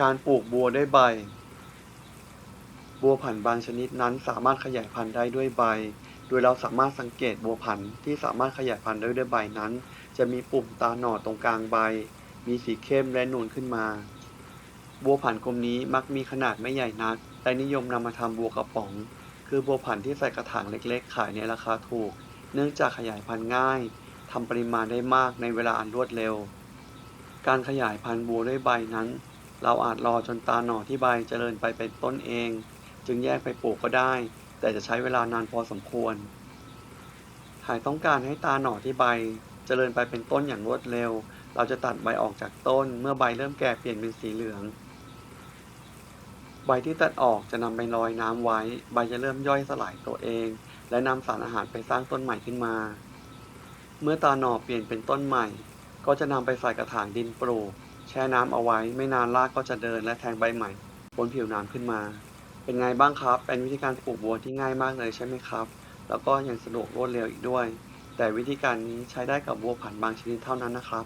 การปลูกบัวด้วยใบ บัวผันบางชนิดนั้นสามารถขยายพันธุ์ได้ด้วยใบ โดยเราสามารถสังเกตบัวผันที่สามารถขยายพันธุ์ได้ด้วยใบนั้น จะมีปุ่มตาหน่อตรงกลางใบ มีสีเข้มและนูนขึ้นมา บัวผันกลุ่มนี้มักมีขนาดไม่ใหญ่นักและนิยมนำมาทำบัวกระป๋อง คือบัวผันที่ใส่กระถางเล็ก ๆ ขายในราคาถูก เนื่องจากขยายพันธุ์ง่ายทำปริมาณได้มากในเวลาอันรวดเร็ว การขยายพันธุ์บัวด้วยใบนั้น เราอาจรอจนตาหน่อที่ใบเจริญไปเป็นต้นเอง จึงแยกไปปลูกก็ได้ แต่จะใช้เวลานานพอสมควร หากต้องการให้ตาหน่อที่ใบเจริญไปเป็นต้นอย่างรวดเร็ว เราจะตัดใบออกจากต้น เมื่อใบเริ่มแก่เปลี่ยนเป็นสีเหลือง ใบที่ตัดออกจะนำไปลอยน้ำไว้ ใบจะเริ่มย่อยสลายตัวเอง และนำสารอาหารไปสร้างต้นใหม่ขึ้นมา เมื่อตาหน่อเปลี่ยนเป็นต้นใหม่ ก็จะนำไปใส่กระถางดินปลูก แช่น้ำเอาไว้ไม่นานรากก็จะเดินและแทงใบใหม่บนผิวน้ำขึ้นมา เป็นไงบ้างครับ เป็นวิธีการปลูกบัวที่ง่ายมากเลยใช่ไหมครับ แล้วก็ยังสะดวกรวดเร็วอีกด้วย แต่วิธีการนี้ใช้ได้กับบัวผันบางชนิดเท่านั้นนะครับ